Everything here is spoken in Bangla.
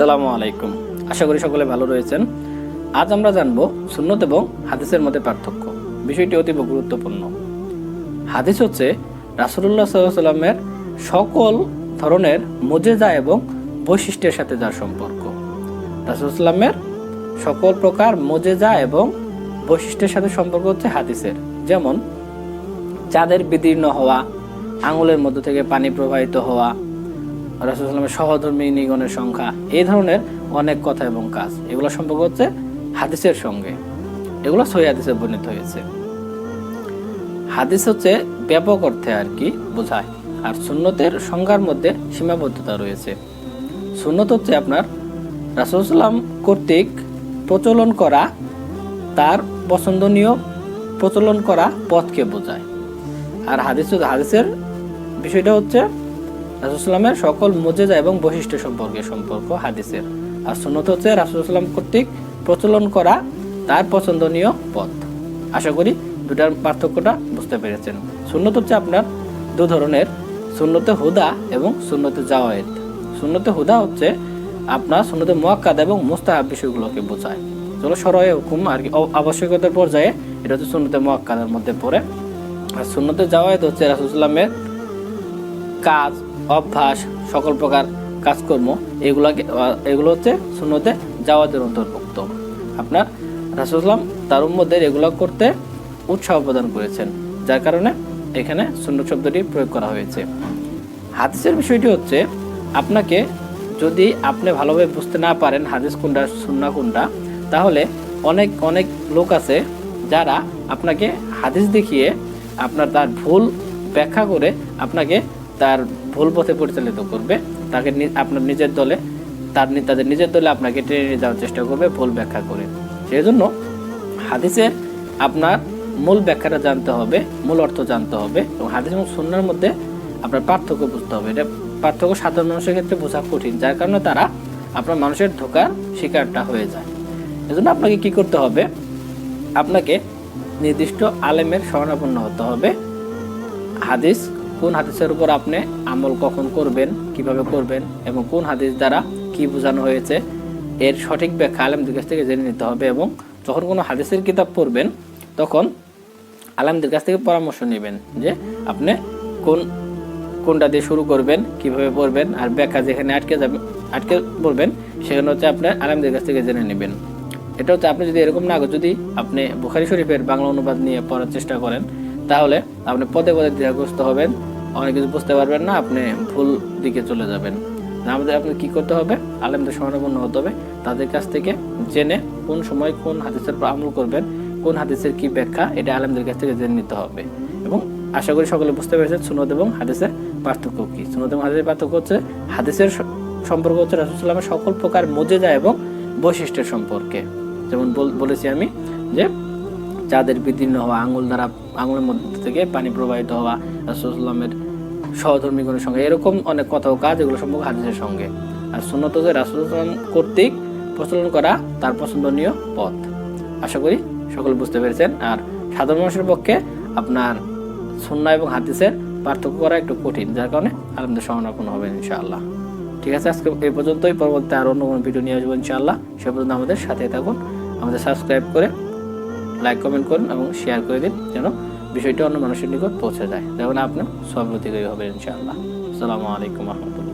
আসসালামু আলাইকুম। আশা করি সকলে ভালো রয়েছেন। আজ আমরা জানব সুন্নত এবং হাদিসের মধ্যে পার্থক্য। বিষয়টি অতীব গুরুত্বপূর্ণ। হাদিস হচ্ছে রাসুল্লাহ সাল্লামের সকল ধরনের মজেজা এবং বৈশিষ্ট্যের সাথে যার সম্পর্ক। রাসুলামের সকল প্রকার মজেজা এবং বৈশিষ্ট্যের সাথে সম্পর্ক হচ্ছে হাদিসের। যেমন, চাঁদের বিদীর্ণ হওয়া, আঙুলের মধ্য থেকে পানি প্রবাহিত হওয়া রাসুলামের সহধর্মী নিগণের সংখ্যা। এই ধরনের অনেক কথা এবং কাজ। এগুলো সম্পর্ক হচ্ছে হাদিসের সঙ্গে। এগুলো সহি হাদিসে বর্ণিত হয়েছে। হাদিস হচ্ছে ব্যাপক অর্থে আর কি বোঝায়। আর সুন্নতের সংজ্ঞার মধ্যে সীমাবদ্ধতা রয়েছে। সুন্নত হচ্ছে আপনার রাসুলাম কর্তৃক প্রচলন করা, তার পছন্দনীয় প্রচলন করা পথকে বোঝায়। আর হাদিস হাদিসের বিষয়টা হচ্ছে রাসুলামের সকল মজেজা এবং বৈশিষ্ট্য সম্পর্কে সম্পর্ক, হাদিসের। আর সুন্নত হচ্ছে রাসুলাম কর্তৃক প্রচলন করা তার পছন্দনীয় পথ। আশা করি দুটার পার্থক্যটা বুঝতে পেরেছেন। সুন্নত হচ্ছে আপনার দু ধরনের, সুন্নতে হুদা এবং সুন্নতে জাওয়ায়েদ সুন্নতে হুদা হচ্ছে আপনার সুন্নতে মোয়াক্কাদ এবং মোস্তাহাব বিষয়গুলোকে বোঝায়। চলো সরয় হুকুম আর কি আবশ্যকতার পর্যায়ে এটা হচ্ছে সুন্নতে মোয়াক্কাদের মধ্যে পড়ে। আর সুন্নতে জাওয়ায়েদ হচ্ছে রাসুলামের কাজ, অভ্যাস, সকল প্রকার কাজকর্ম, এগুলাকে এগুলো হচ্ছে শূন্যতে যাওয়াদের অন্তর্ভুক্ত। আপনার রাসুলাম তার মধ্যে এগুলো করতে উৎসাহ প্রদান করেছেন, যার কারণে এখানে শূন্য শব্দটি প্রয়োগ করা হয়েছে। হাদিসের বিষয়টি হচ্ছে, আপনাকে যদি আপনি ভালোভাবে বুঝতে না পারেন হাদিস কোনটা, সুন্না কোনটা, তাহলে অনেক অনেক লোক আছে যারা আপনাকে হাদিস দেখিয়ে আপনার তার ভুল ব্যাখ্যা করে আপনাকে তার ভুল পথে পরিচালিত করবে, তাকে আপনার নিজের দলে, তার তাদের নিজের দলে আপনাকে টেনে নিয়ে যাওয়ার চেষ্টা করবে ভুল ব্যাখ্যা করে। সেই জন্য হাদিসের আপনার মূল ব্যাখ্যাটা জানতে হবে, মূল অর্থ জানতে হবে, এবং হাদিস এবং সুন্নার মধ্যে আপনার পার্থক্য বুঝতে হবে। এটা পার্থক্য সাধারণ মানুষের ক্ষেত্রে বোঝা কঠিন, যার কারণে তারা আপনার মানুষের ধোকার শিকারটা হয়ে যায়। এজন্য আপনাকে কি করতে হবে? আপনাকে নির্দিষ্ট আলেমের শরণাপন্ন হতে হবে। হাদিস কোন হাদিসের উপর আপনি আমল কখন করবেন, কীভাবে করবেন এবং কোন হাদিস দ্বারা কি বোঝানো হয়েছে, এর সঠিক ব্যাখ্যা আলেমদের কাছ থেকে জেনে নিতে হবে এবং যখন কোনো হাদিসের কিতাব পড়বেন, তখন আলেমদের কাছ থেকে পরামর্শ নেবেন যে আপনি কোন, কোনটা দিয়ে শুরু করবেন, কীভাবে পড়বেন আর ব্যাখ্যা যেখানে আটকে যাবে, আটকে পড়বেন, সেখানে হচ্ছে আপনার আলেমদের কাছ থেকে জেনে নেবেন। এটা হচ্ছে আপনি যদি এরকম না যদি আপনি বুখারি শরীফের বাংলা অনুবাদ নিয়ে পড়ার চেষ্টা করেন, তাহলে আপনি পদে পদে দ্বিধাগ্রস্ত হবেন। অনেক কিছু বুঝতে পারবেন না, আপনি ভুল দিকে চলে যাবেন। আমাদের আপনি কি করতে হবে? আলেমদের সমানাপন্ন হতে হবে। তাদের কাছ থেকে জেনে কোন সময় কোন হাদিসের উপর আমল করবেন, কোন হাদিসের কি ব্যাখ্যা, এটা আলেমদের কাছ থেকে জেনে নিতে হবে। এবং আশা করি সকলে বুঝতে পেরেছেন সুনদ এবং হাদিসের পার্থক্য কি। সুনদ এবং হাদিসের পার্থক্য হচ্ছে, হাদিসের সম্পর্ক হচ্ছে রাসুলামের সকল প্রকার মজেজা এবং বৈশিষ্ট্যের সম্পর্কে। যেমন বল- বলেছি আমি যে চাঁদের বিদীর্ণ হওয়া, আঙুল দ্বারা, আঙুলের মধ্যে থেকে পানি প্রবাহিত হওয়া রাসুলামের সহধর্মীগণের সঙ্গে। এরকম অনেক কথা ও কাজ, এগুলো সম্পর্কে হাদিসের সঙ্গে। আর সুন্নত হচ্ছে রাসুলাম কর্তৃক প্রচলন করা তার পছন্দনীয় পথ। আশা করি সকল বুঝতে পেরেছেন। আর সাধারণ মানুষের পক্ষে আপনার সুন্না এবং হাদিসের পার্থক্য করা একটু কঠিন, যার কারণে আলমদের সমানাপন্ন হবে ইনশাআল্লাহ। ঠিক আছে, আজকে এই পর্যন্তই। পরবর্তী আর অন্য কোনো ভিডিও নিয়ে আসব ইনশাআল্লাহ। সে পর্যন্ত আমাদের সাথে থাকুন। আমাদের সাবস্ক্রাইব করে লাইক কমেন্ট করুন এবং শেয়ার করে দিন যেন বিষয়টি অন্য মানুষের নিকট পৌঁছে যায়। যেমন আপনার সর্বতিকারী হবে ইনশাআল্লাহ। আসসালামু আলাইকুম রহমতুল্লাহ।